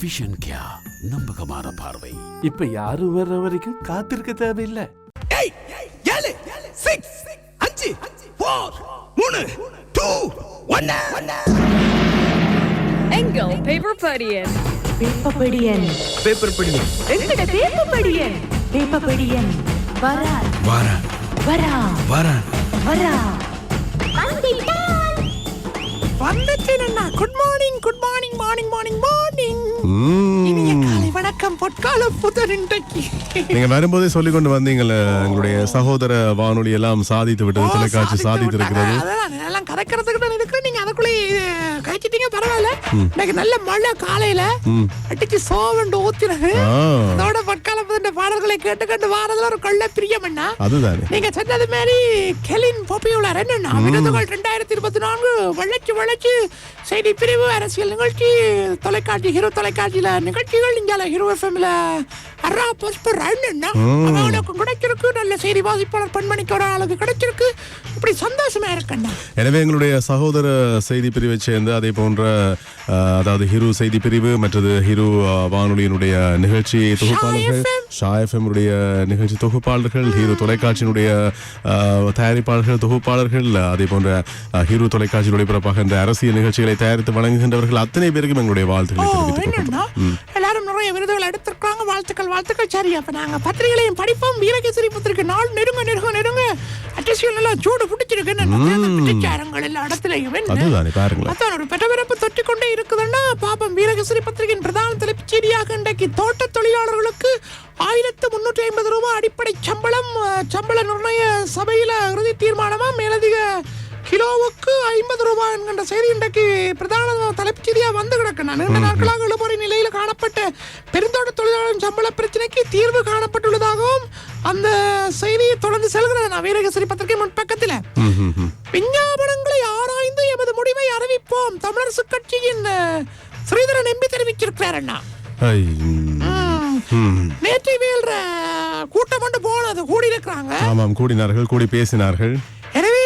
Vision கியா நம்பகமான பார்வை. இப்ப யாரும் வர்ற வரைக்கும் காத்திருக்க தேவையில்லை. ஏய் ஏழு சிக்ஸ் அஞ்சு ஃபோர் மூணு டூ ஒன்னு. எங்கள் பேப்பர் படியன் பேப்பர் படிங்க எங்கட பேப்பபடியன் பேப்பபடியன் வரா வரா வரா வந்துட்டேன் good morning good morning morning morning morning Mm. வணக்கம் பொற்கால புதர் இன்றைக்கு. நீங்க வரும்போதே சொல்லி கொண்டு வந்தீங்கல்ல எங்களுடைய சகோதர வானொலி எல்லாம் சாதித்து விட்டது தொலைக்காட்சி சாதித்து இருக்கிறது அதான் எல்லாம் கதைக்கிறதுக்கு தான் இருக்கிறேன் நீங்க அதுக்குள்ளே கழிச்சிட்டீங்க பரவாயில்ல. இன்னைக்கு நல்ல மழை காலையில அடிச்சு சோவண்டு ஊத்தினது. அதோட பொற்கால புதர் பாடல்களை கேட்டு கேட்டு வாரதுல ஒரு கொள்ள பிரியம் என்ன அதுதானே. நீங்க சொன்னது மாதிரி கெலின் பாப்புலர் என்னன்னா விருதுகள் ரெண்டாயிரத்தி இருபத்தி நான்கு வளர்ச்சி வளர்ச்சி செய்தி பிரிவு அரசியல் நிகழ்ச்சி தொலைக்காட்சி ஹீரோ தொலைக்காட்சியில நிகழ்ச்சிகள் இங்கால ஹீரோ எஃப்எம்ல அறா பஸ்பர் என்னன்னா அவங்களுக்கு கிடைச்சிருக்கு நல்ல செய்தி வாசிப்பாளர் பெண்மணிக்கு ஒரு ஆளுக்கு கிடைச்சிருக்கு. இப்படி சந்தோஷமா இருக்கண்ணா. எனவே எங்களுடைய சகோதர செய்தி பிரிவை சேர்ந்து அதே போன்ற அதாவது ஹிரு செய்தி பிரிவு மற்றது ஹிரு வானொலியினுடைய நிகழ்ச்சி தொகுப்பாளர்கள் ஷா எஃப்எம் உடைய நிகழ்ச்சி தொகுப்பாளர்கள் ஹீரோ தொலைக்காட்சியினுடைய தயாரிப்பாளர்கள் தொகுப்பாளர்கள் அதே போன்ற ஹீரோ தொலைக்காட்சியில் ஒளிபரப்பாகின்ற அரசியல் நிகழ்ச்சிகளை தயாரித்து வழங்குகின்றவர்கள் அத்தனை பேருக்கும் எங்களுடைய வாழ்த்துக்களை தெரிவித்துக் எல்லாரும் நிறைய விருதுகள் எடுத்திருக்காங்க. வாழ்த்துக்கள் வாழ்த்துக்கள். சரி அப்ப நாங்க பத்திரிகைகளையும் படிப்போம். வீரகேசரி பத்திரிகை நாள் நெருங்க நெருங்க நெருங்க. அட்டசியல் எல்லாம் சூடு பிடிச்சிருக்கு பிரச்சாரங்கள் எல்லா இடத்துலயும் என்ன? அதுதானே பாருங்களேன். அதான் ஒரு பெட்டபிறப்பு தொற்றி கொண்டே இருக்குதுன்னா பாப்பம் வீரகேசரி பத்திரிகையின் பிரதான தலைப்புச் செய்தியாக இன்றைக்கு தோட்ட தொழிலாளர்களுக்கு ஆயிரத்து முன்னூற்றி ஐம்பது ரூபாய் அடிப்படை சம்பளம் சம்பள நிர்ணய சபையில இறுதி தீர்மானமா மேலதிக கிலோவுக்கு ஐம்பது ரூபாய் என்கின்ற செய்தி இன்றைக்கு பிரதான தலைப்புச் வந்து கிடக்கு. நான் நீண்ட நாட்களாக இழுபறி நிலையில் காணப்பட்ட பெருந்தோட்ட தொழிலாளர் சம்பள பிரச்சனைக்கு தீர்வு காணப்பட்டுள்ளதாகவும் அந்த செய்தியை தொடர்ந்து செல்கிறது. நான் வீரகேசரி பத்திரிகை முன்பக்கத்தில் ம், ம், ம். விஞ்ஞாபனங்களை ஆராய்ந்து எமது முடிவை அறிவிப்போம். தமிழரசு கட்சியின் ஸ்ரீதரன் எம்பி தெரிவிச்சிருக்கிறார் அண்ணா. நேற்று வேல்ற கூட்டம் கொண்டு போனது கூடி இருக்கிறாங்க ஆமாம் கூடினார்கள் கூடி பேசினார்கள். எனவே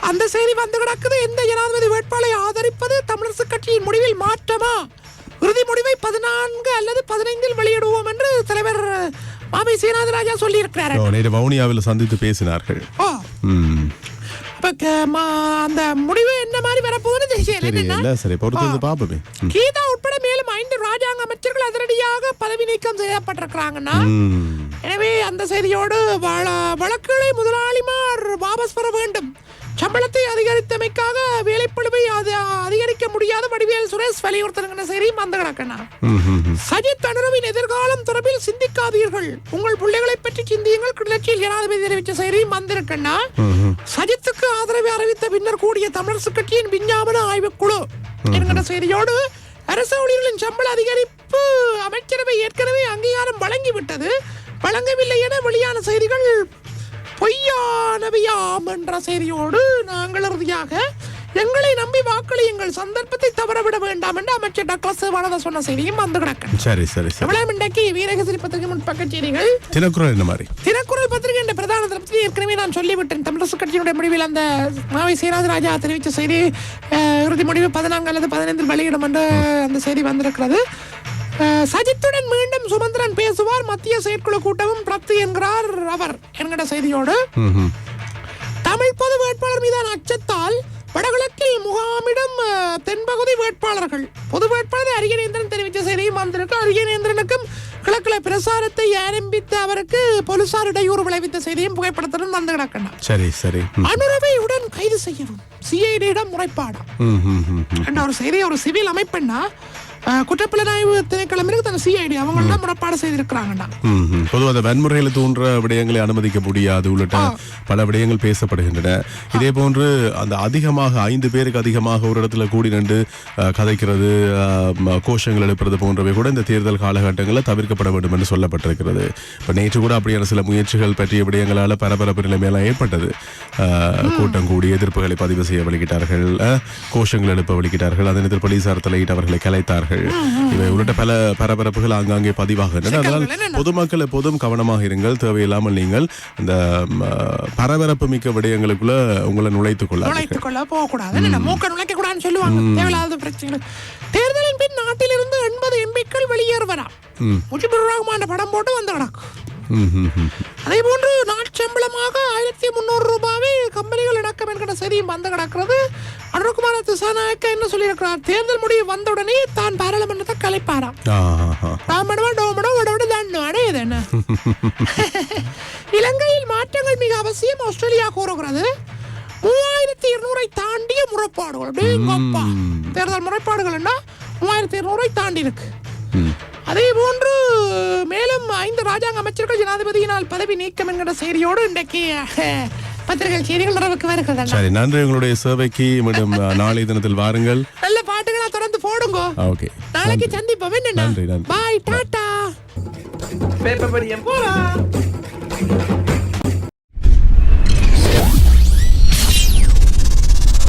அந்த செய்தி வந்து கிடக்குது. எந்த ஜனாதிபதி வேட்பாளரை ஆதரிப்பது தமிழரசு கட்சியின் முடிவில் மாற்றமா? இறுதி முடிவை பதினான்கு அல்லது பதினைந்தில் வெளியிடுவோம் என்று தலைவர் மாமி சீனாதராஜா சொல்லி இருக்கிறார் நேற்று வவுனியாவில் சந்தித்து பேசினார்கள். அந்த முடிவு என்ன மாதிரி வரப்போகுதுன்னு தெரியல சரி சரி பொறுத்து பாப்போமே. கீதா உட்பட மேலும் ஐந்து ராஜாங்க அமைச்சர்கள் அதிரடியாக பதவி நீக்கம் செய்யப்பட்டிருக்கிறாங்கன்னா. எனவே அந்த செய்தியோடு வழ- வழக்குகளை முதலாளிமார் வாபஸ் பெற வேண்டும். சம்பளத்தை அதிகரித்தமைக்காக வேலைப்பழுவை அது அதிகரிக்க முடியாத வடிவேல் சுரேஷ் வலியுறுத்துகிற செய்தியும் வந்து கிடக்கண்ணா ம், ம், ம். சஜித் அனுரவின் எதிர்காலம் தொடர்பில் சிந்திக்காதீர்கள். உங்கள் பிள்ளைகளை பற்றி சிந்தியுங்கள். கிளர்ச்சியில் ஜனாதிபதி தெரிவித்த செய்தியும் வந்திருக்கண்ணா சஜித்துக்கு ஆதரவை அறிவித்த பின்னர் கூடிய தமிழரசு கட்சியின் விஞ்ஞாபன ஆய்வுக்குழு என்கிற செய்தியோடு அரசு ஊழியர்களின் சம்பள அதிகரிப்பு அமைச்சரவை ஏற்கனவே அங்கீகாரம் வழங்கிவிட்டது. வழங்கவில்லை என வெளியான செய்திகள் பொய்யானவையாம் என்ற செய்தியோடு நாங்கள் இறுதியாக எங்களை நம்பி வாக்களியுங்கள். சந்தர்ப்பத்தை தவறவிட வேண்டாம் என்று அமைச்சர் டாக்டர் சிவானந்த சொன்ன செய்தியும் வந்து கிடக்கு. சரி சரி எவ்வளவு இன்றைக்கு வீரகசிரி பத்திரிகை முன்பக்க செய்திகள்? தினக்குறள் என்ன மாதிரி. தினக்குரல் பத்திரிகை என்ற பிரதான தளத்தில் ஏற்கனவே நான் சொல்லிவிட்டேன். தமிழரசு கட்சியினுடைய முடிவில் அந்த மாவை சீராஜராஜா தெரிவித்த செய்தி இறுதி முடிவு பதினான்கு அல்லது பதினைந்தில் வெளியிடும் என்று அந்த செய்தி வந்திருக்கிறது. சஜித்துடன் மீண்டும் சுமந்திரன் பேசுவார். மத்திய செயற்குழு கூட்டமும் ரத்து என்கிறார் அவர் என்கிற செய்தியோடு. தமிழ் பொது வேட்பாளர் மீதான அச்சத்தால் வடகிழக்கில் முகாமிடம் தென்பகுதி வேட்பாளர்கள். பொது வேட்பாளர் அரியநேந்திரன் தெரிவித்த செய்தியும் வந்திருக்கு. அரியநேந்திரனுக்கும் கிழக்குல பிரசாரத்தை ஆரம்பித்த அவருக்கு போலீசார் இடையூறு விளைவித்த செய்தியும் புகைப்படத்துடன் வந்து கிடக்கணும் சரி சரி. அனுரவை உடன் கைது செய்யவும். சிஐடியிடம் முறைப்பாடு. என்ற ஒரு செய்தி ஒரு சிவில் அமைப்புன்னா குற்றப்புலனாய்வு திணைக்களம் இருக்கு அந்த சிஐடி அவங்க முறைப்பாடு செய்திருக்கிறாங்கண்ணா ம், ம். பொதுவா அந்த வன்முறைகளை தூண்டுற விடயங்களை அனுமதிக்க முடியாது உள்ளிட்ட பல விடயங்கள் பேசப்படுகின்றன. இதே போன்று அந்த அதிகமாக ஐந்து பேருக்கு அதிகமாக ஒரு இடத்துல கூடி நின்று கதைக்கிறது கோஷங்கள் எழுப்புறது போன்றவை கூட இந்த தேர்தல் காலகட்டங்களில் தவிர்க்கப்பட வேண்டும் என்று சொல்லப்பட்டிருக்கிறது. இப்போ நேற்று கூட அப்படியான சில முயற்சிகள் பற்றிய விடயங்களால பரபரப்பு நிலைமையெல்லாம் ஏற்பட்டது. கூட்டம் கூடி எதிர்ப்புகளை பதிவு செய்ய வழிகிட்டார்கள் அஹ், கோஷங்கள் எழுப்ப வழிகிட்டார்கள் அதன் போலீசார் தலையிட்டு அவர்களை கலைத்தார்கள். இவை உள்ளிட்ட பல பரபரப்புகள் ஆங்காங்கே பதிவாகின்றன. அதனால்? பொதுமக்கள் எப்போதும் கவனமாக இருங்கள். தேவையில்லாமல் நீங்கள் இந்த பரபரப்பு மிக்க விடயங்களுக்குள்ள உங்களை நுழைத்துக் கொள்ளாதீர்கள். நுழைத்துக் கொள்ள போகக்கூடாது. மூக்க நுழைக்க கூடாதுன்னு சொல்லுவாங்க. தேவையில்லாத பிரச்சனைகள். தேர்தலின் பின் நாட்டிலிருந்து முஜிபுர் ரஹ்மான் படம் போட்டு வந்து கிடக்கு. அதே போன்று நாட்சம்பளமாக ஆயிரத்தி முந்நூறு ரூபாவை கம்பெனிகள் இணக்கம் என்கிற செய்தியும் வந்து கிடக்கிறது. திசாநாயக்க என்ன சொல்லியிருக்கிறார் தேர்தல் முடிவு வந்தவுடனே தான் பாராளுமன்றத்தை கலைப்பாராம். தாமடவா டோமடோ உடவுட தண்ணு அடையுது என்ன? இலங்கையில் மாற்றங்கள் மிக அவசியம். ஆஸ்திரேலியா கூறுகிறது மூவாயிரத்தி இருநூறை தாண்டிய முறைப்பாடுகள். டேங்கப்பா. தேர்தல் முறைப்பாடுகள்னா மூவாயிரத்தி இருநூறை தாண்டி இருக்கு. அதே போன்று மேலும் ஐந்து ராஜாங்க அமைச்சர்கள் ஜனாதிபதியினால் பதவி நீக்கம் என்கிற செய்தியோடு இன்றைக்கு பத்திரிகை செய்திகள் நிறைவுக்கு வருகிறது? சரி நன்றி. உங்களுடைய சேவைக்கு மீண்டும் அஹ், நாளை தினத்தில் வாருங்கள். நல்ல பாட்டுகளா தொடர்ந்து போடுங்க. ஓகே. நாளைக்கு சந்திப்போம். நன்றி, என்ன நன்றி. பாய் டாடா பேப்பர் படியன் போலாம்